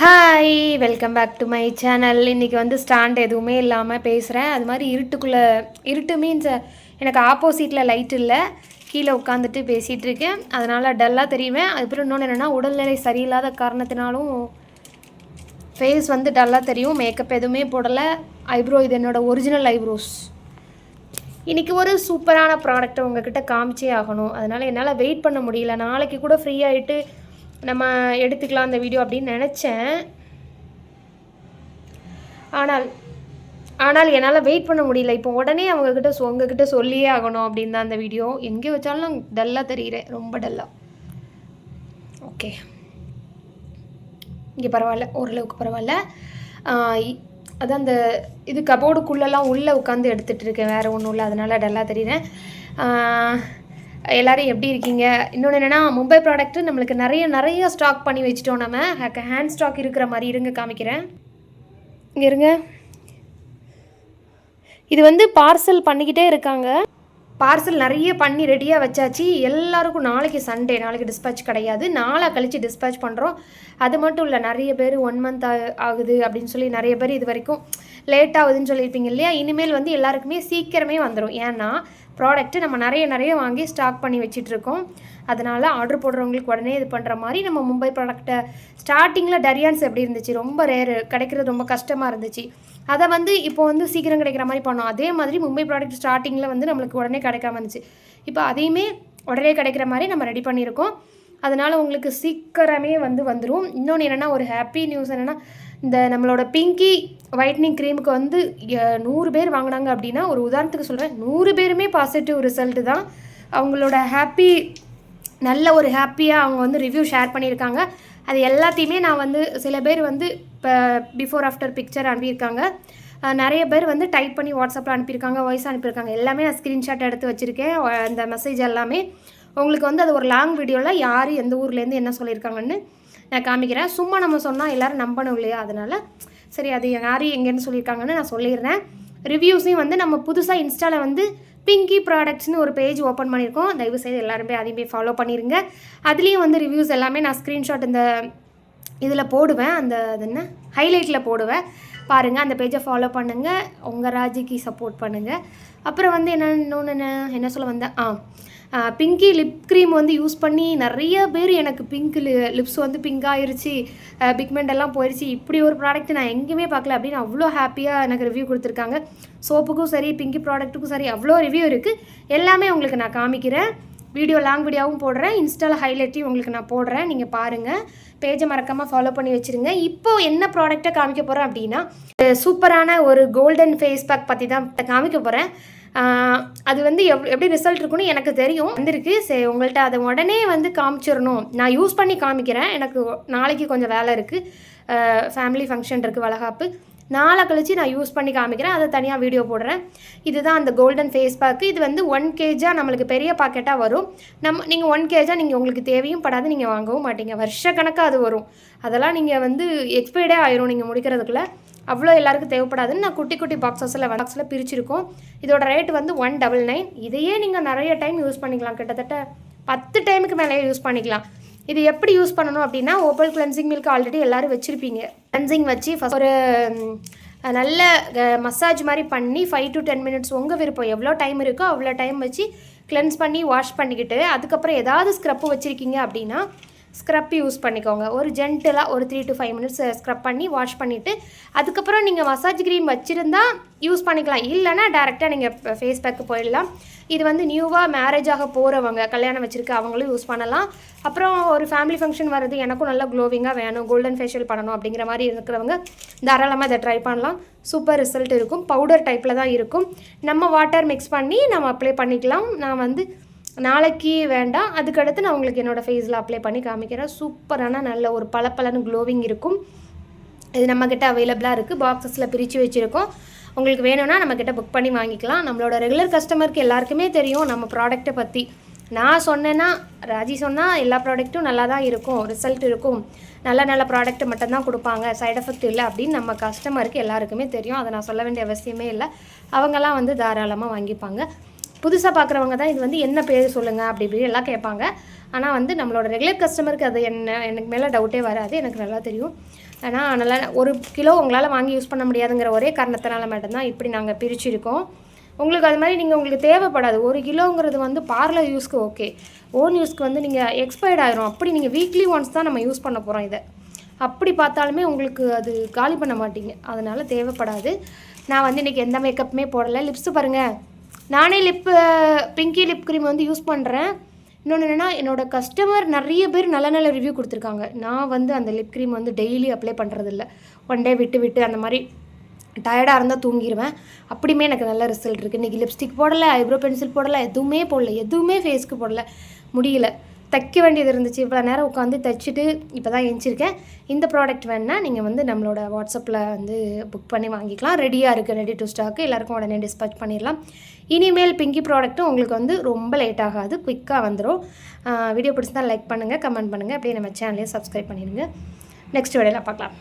Hi welcome back to my channel இன்றைக்கி வந்து stand எதுவுமே இல்லாமல் பேசுகிறேன் அது மாதிரி இருட்டுக்குள்ளே இருட்டு மீன்ஸ் எனக்கு ஆப்போசிட்டில் லைட் இல்லை. கீழே உட்காந்துட்டு பேசிகிட்டு இருக்கேன். அதனால் டல்லாக தெரியுவேன் அதுக்கப்புறம் இன்னொன்று என்னென்னா உடல்நிலை சரியில்லாத காரணத்தினாலும் ஃபேஸ் வந்து டல்லாக தெரியும். மேக்கப் எதுவுமே போடலை. ஐப்ரோ இது என்னோடய ஒரிஜினல் ஐப்ரோஸ் இன்றைக்கி ஒரு சூப்பரான ப்ராடக்ட்டை உங்ககிட்ட காமிச்சே ஆகணும். அதனால் என்னால் வெயிட் பண்ண முடியல. நாளைக்கு கூட ஃப்ரீ ஆகிட்டு நம்ம எடுத்துக்கலாம் அந்த வீடியோ அப்படின்னு நினச்சேன். ஆனால் ஆனால் என்னால் வெயிட் பண்ண முடியல. இப்போ உடனே அவங்கக்கிட்ட சொ உங்ககிட்ட சொல்லியே ஆகணும் அப்படின்னு தான் அந்த வீடியோ எங்கே வச்சாலும் டல்லாக தெரிகிறேன் ரொம்ப டல்லாக ஓகே இங்கே பரவாயில்ல. ஓரளவுக்கு பரவாயில்ல. ஆஹ் அதான் அந்த இது கபோர்டுக்குள்ளெல்லாம் உள்ளே உட்காந்து எடுத்துகிட்டு இருக்கேன். வேறு ஒன்றும் இல்லை. அதனால் டல்லாக தெரியுறேன். எல்லோரும் எப்படி இருக்கீங்க? இன்னொன்று என்னென்னா மும்பை ப்ராடக்ட்டு நம்மளுக்கு நிறைய நிறைய ஸ்டாக் பண்ணி வச்சுட்டோம் நம்ம. ஹேண்ட் ஸ்டாக் இருக்கிற மாதிரி இருங்க காமிக்கிறேன். இங்கே இருங்க. இது வந்து பார்சல் பண்ணிக்கிட்டே இருக்காங்க. பார்சல் நிறைய பண்ணி ரெடியாக வச்சாச்சு. எல்லாருக்கும் நாளைக்கு சண்டே நாளைக்கு டிஸ்பேச் கிடையாது. நாளாக கழித்து டிஸ்பேச் பண்ணுறோம் அது மட்டும் இல்லை நிறைய பேர் ஒன் மந்த் ஆகுது அப்படின்னு சொல்லி நிறைய பேர் இது வரைக்கும் லேட் ஆகுதுன்னு சொல்லியிருப்பீங்க இல்லையா? இனிமேல் வந்து எல்லாருக்குமே சீக்கிரமே வந்துடும் ஏன்னா ப்ராடக்ட்டு நம்ம நிறைய நிறைய வாங்கி ஸ்டாக் பண்ணி வச்சிட்ருக்கோம் அதனால் ஆர்டர் போடுறவங்களுக்கு உடனே இது பண்ணுற மாதிரி நம்ம மும்பை ப்ராடக்ட்டை ஸ்டார்டிங்கில் டரியான்ஸ் எப்படி இருந்துச்சு? ரொம்ப ரேரு கிடைக்கிறது ரொம்ப கஷ்டமாக இருந்துச்சு. அதை வந்து இப்போ வந்து சீக்கிரம் கிடைக்கிற மாதிரி பண்ணோம். அதே மாதிரி மும்பை ப்ராடக்ட் ஸ்டார்டிங்கில் வந்து நம்மளுக்கு உடனே கிடைக்காம இருந்துச்சு. இப்போ அதையுமே உடனே கிடைக்கிற மாதிரி நம்ம ரெடி பண்ணியிருக்கோம். அதனால் உங்களுக்கு சீக்கிரமே வந்து வந்துடும் இன்னொன்று என்னென்னா ஒரு ஹாப்பி நியூஸ் என்னென்னா இந்த நம்மளோட பிங்கி ஒயிட்னிங் க்ரீமுக்கு வந்து நூறு பேர் வாங்கினாங்க அப்படின்னா ஒரு உதாரணத்துக்கு சொல்கிறேன் நூறு பேருமே பாசிட்டிவ் ரிசல்ட்டு தான். அவங்களோட ஹாப்பி நல்ல ஒரு ஹாப்பியாக அவங்க வந்து ரிவ்யூ ஷேர் பண்ணியிருக்காங்க. அது எல்லாத்தையுமே நான் வந்து சில பேர் வந்து இப்போ பிஃபோர் ஆஃப்டர் பிக்சர் அனுப்பியிருக்காங்க. நிறைய பேர் வந்து டைப் பண்ணி வாட்ஸ்அப்பில் அனுப்பியிருக்காங்க வாய்ஸ் அனுப்பியிருக்காங்க. எல்லாமே நான் ஸ்க்ரீன்ஷாட் எடுத்து வச்சுருக்கேன். அந்த மெசேஜ் எல்லாமே. உங்களுக்கு வந்து அது ஒரு லாங் வீடியோவில் யார் எந்த ஊர்லேருந்து என்ன சொல்லியிருக்காங்கன்னு நான் காமிக்கிறேன். சும்மா நம்ம சொன்னால் எல்லோரும் நம்பணும் இல்லையா? அதனால் சரி அது யார் எங்கேன்னு சொல்லியிருக்காங்கன்னு நான் சொல்லிடுறேன். ரிவ்யூஸையும் வந்து நம்ம புதுசாக இன்ஸ்டாவில் வந்து பிங்கி ப்ராடக்ட்ஸ்னு ஒரு பேஜ் ஓப்பன் பண்ணியிருக்கோம். தயவு செய்து எல்லாருமே அதையுமே ஃபாலோ பண்ணிடுங்க அதுலேயும் வந்து ரிவ்யூஸ் எல்லாமே நான் ஸ்க்ரீன்ஷாட் இந்த இதில் போடுவேன். அந்த அது என்ன? ஹைலைட்டில் போடுவேன். பாருங்கள் அந்த பேஜை ஃபாலோ பண்ணுங்கள் உங்கள் ராஜிக்கு சப்போர்ட் பண்ணுங்கள் அப்புறம் வந்து என்ன இன்னொன்று என்ன என்ன சொல்ல வந்தேன்? ஆ பிங்கி லிப் க்ரீம் வந்து யூஸ் பண்ணி நிறைய பேர் எனக்கு பிங்க் லிப்ஸ் வந்து பிங்க் ஆயிருச்சு பிக்மெண்ட் எல்லாம் போயிடுச்சு இப்படி ஒரு ப்ராடக்ட் நான் எங்கேயுமே பார்க்கல. அப்படின்னு அவ்வளோ ஹாப்பியாக எனக்கு ரிவ்யூ கொடுத்துருக்காங்க. சோப்புக்கும் சரி பிங்கி ப்ராடக்ட்டுக்கும் சரி அவ்வளோ ரிவ்யூ இருக்குது எல்லாமே உங்களுக்கு நான் காமிக்கிறேன். வீடியோ லாங் வீடியோவும் போடுறேன். இன்ஸ்டாவில் ஹைலைட்டையும் உங்களுக்கு நான் போடுறேன். நீங்கள் பாருங்கள் பேஜை மறக்காமல் ஃபாலோ பண்ணி வச்சுருங்க. இப்போ என்ன ப்ராடக்ட்டை காமிக்க போகிறேன் அப்படின்னா சூப்பரான ஒரு கோல்டன் ஃபேஸ் பேக் பற்றி தான் காமிக்க போகிறேன் அது வந்து எவ் எப்படி ரிசல்ட் இருக்குன்னு எனக்கு தெரியும். வந்திருக்கு. சரி உங்கள்கிட்ட அதை உடனே வந்து காமிச்சிடணும். நான் யூஸ் பண்ணி காமிக்கிறேன். எனக்கு நாளைக்கு கொஞ்சம் வேலை இருக்குது ஃபேமிலி ஃபங்க்ஷன் இருக்குது வளகாப்பு. நாளை கழித்து நான் யூஸ் பண்ணி காமிக்கிறேன். அதை தனியாக வீடியோ போடுறேன். இதுதான் அந்த கோல்டன் ஃபேஸ் பேக்கு இது வந்து ஒன் கேஜாக நம்மளுக்கு பெரிய பாக்கெட்டாக வரும். நம்ம நீங்கள் ஒன் கேஜாக நீங்கள் உங்களுக்கு தேவையும் படாது. நீங்கள் வாங்கவும் மாட்டீங்க. வருஷக்கணக்காக அது வரும். அதெல்லாம் நீங்கள் வந்து எக்ஸ்பைர்டே ஆயிரும் நீங்கள் முடிக்கிறதுக்குள்ள. அவ்வளோ எல்லாருக்கும் தேவைப்படாதுன்னு நான் குட்டி குட்டி பாக்ஸஸில் பாக்ஸில் பிரிச்சிருக்கோம். இதோட ரேட் வந்து ஒன் டபுள் நைன் இதையே நீங்கள் நிறைய டைம் யூஸ் பண்ணிக்கலாம். கிட்டத்தட்ட பத்து டைமுக்கு மேலேயே யூஸ் பண்ணிக்கலாம். இது எப்படி யூஸ் பண்ணணும் அப்படின்னா ஓப்பல் கிளென்சிங் மில்க் ஆல்ரெடி எல்லோரும் வச்சுருப்பீங்க. கிளென்சிங் வச்சு ஃபஸ்ட் ஒரு நல்ல மசாஜ் மாதிரி பண்ணி ஃபைவ் டு டென் மினிட்ஸ் உங்கள் விருப்பம் எவ்வளோ டைம் இருக்கோ அவ்வளோ டைம் வச்சு கிளென்ஸ் பண்ணி வாஷ் பண்ணிக்கிட்டு அதுக்கப்புறம் ஏதாவது ஸ்க்ரப்பு வச்சுருக்கீங்க அப்படின்னா ஸ்க்ரப் யூஸ் பண்ணிக்கோங்க. ஒரு ஜென்டலாக ஒரு three to five minutes scrub பண்ணி வாஷ் பண்ணிவிட்டு அதுக்கப்புறம் நீங்கள் மசாஜ் க்ரீம் வச்சுருந்தா யூஸ் பண்ணிக்கலாம். இல்லைன்னா டேரெக்டாக நீங்கள் ஃபேஸ் பேக்கு போயிடலாம். இது வந்து நியூவாக மேரேஜ் ஆக போகிறவங்க கல்யாணம் வச்சுருக்க அவங்களும் யூஸ் பண்ணலாம். அப்புறம் ஒரு ஃபேமிலி ஃபங்க்ஷன் வர்றது எனக்கும் நல்லா க்ளோவிங்காக வேணும். கோல்டன் ஃபேஷியல் பண்ணணும் அப்படிங்கிற மாதிரி இருக்கிறவங்க தாராளமாக இதை ட்ரை பண்ணலாம். சூப்பர் ரிசல்ட் இருக்கும். பவுடர் டைப்பில் தான் இருக்கும். நம்ம வாட்டர் மிக்ஸ் பண்ணி நம்ம அப்ளை பண்ணிக்கலாம். நான் வந்து நாளைக்கு வேண்டாம். அதுக்கடுத்து நான் உங்களுக்கு என்னோடய ஃபேஸில் அப்ளை பண்ணி காமிக்கிறேன். சூப்பரான நல்ல ஒரு பளபளன்னு க்ளோவிங் இருக்கும். இது நம்மக்கிட்ட அவைலபிளாக இருக்குது பாக்ஸஸில் பிரித்து வச்சுருக்கோம். உங்களுக்கு வேணும்னா நம்மக்கிட்ட புக் பண்ணி வாங்கிக்கலாம். நம்மளோட ரெகுலர் கஸ்டமருக்கு எல்லாருக்குமே தெரியும் நம்ம ப்ராடக்ட்டை பற்றி நான் சொன்னேன்னா ராஜி சொன்னால் எல்லா ப்ராடக்ட்டும் நல்லா தான் இருக்கும். ரிசல்ட் இருக்கும். நல்ல நல்ல ப்ராடக்ட் மட்டும்தான் கொடுப்பாங்க. சைடு எஃபெக்ட் இல்லை அப்படின்னு நம்ம கஸ்டமருக்கு எல்லாருக்குமே தெரியும். அதை நான் சொல்ல வேண்டிய அவசியமே இல்லை. அவங்கெல்லாம் வந்து தாராளமாக வாங்கிப்பாங்க. புதுசாக பார்க்குறவங்க தான் இது வந்து என்ன பேர் சொல்லுங்கள் அப்படி இப்படி எல்லாம் கேட்பாங்க. ஆனால் வந்து நம்மளோட ரெகுலர் கஸ்டமருக்கு அது என்ன எனக்கு மேலே டவுட்டே வராது. எனக்கு நல்லா தெரியும். ஏன்னா நல்லா ஒரு கிலோ உங்களால் வாங்கி யூஸ் பண்ண முடியாதுங்கிற ஒரே காரணத்தினால மட்டும்தான் இப்படி நாங்கள் பிரிச்சிருக்கோம். உங்களுக்கு அது மாதிரி நீங்கள் உங்களுக்கு தேவைப்படாது. ஒரு கிலோங்கிறது வந்து பார்லர் யூஸ்க்கு ஓகே ஓன் யூஸ்க்கு வந்து நீங்கள் எக்ஸ்பயர்ட் ஆயிரும். அப்படி நீங்கள் வீக்லி ஒன்ஸ் தான் நம்ம யூஸ் பண்ண போகிறோம் இதை. அப்படி பார்த்தாலுமே உங்களுக்கு அது காலி பண்ண மாட்டீங்க. அதனால் தேவைப்படாது. நான் வந்து இன்றைக்கி எந்த மேக்கப்புமே போடலை. லிப்ஸு பாருங்கள் நானே லிப்பு பிங்கி லிப் க்ரீம் வந்து யூஸ் பண்ணுறேன் இன்னொன்று என்னென்னா என்னோடய கஸ்டமர் நிறைய பேர் நல்ல நல்ல ரிவ்யூ கொடுத்துருக்காங்க. நான் வந்து அந்த லிப் க்ரீம் வந்து டெய்லி அப்ளை பண்ணுறதில்ல ஒன் டே விட்டு விட்டு அந்த மாதிரி டயர்டாக இருந்தால் தூங்கிடுவேன் அப்படியுமே எனக்கு நல்ல ரிசல்ட் இருக்குது இன்றைக்கி லிப்ஸ்டிக் போடலை ஐப்ரோ பென்சில் போடலை எதுவுமே போடல எதுவுமே ஃபேஸ்க்கு போடல முடியல. தைக்க வேண்டியது இருந்துச்சு. இவ்வளோ நேரம் உட்காந்து தைச்சிட்டு இப்போ தான் எழுந்திருக்கேன் இந்த ப்ராடக்ட் வேணால் நீங்கள் வந்து நம்மளோட வாட்ஸ்அப்பில் வந்து புக் பண்ணி வாங்கிக்கலாம். ரெடியாக இருக்குது ரெடி டு ஸ்டாக்கு எல்லாருக்கும் உடனே டிஸ்பேச் பண்ணிடலாம். இனிமேல் பிங்கி ப்ராடக்ட்டும் உங்களுக்கு வந்து ரொம்ப லேட் ஆகாது குயிக்காக வந்துடும் வீடியோ பிடிச்சிருந்தா லைக் பண்ணுங்கள் கமெண்ட் பண்ணுங்கள் அப்படியே நம்ம சேனலையும் சப்ஸ்கிரைப் பண்ணிடுங்க. நெக்ஸ்ட் வீடியோவில் பார்க்கலாம்.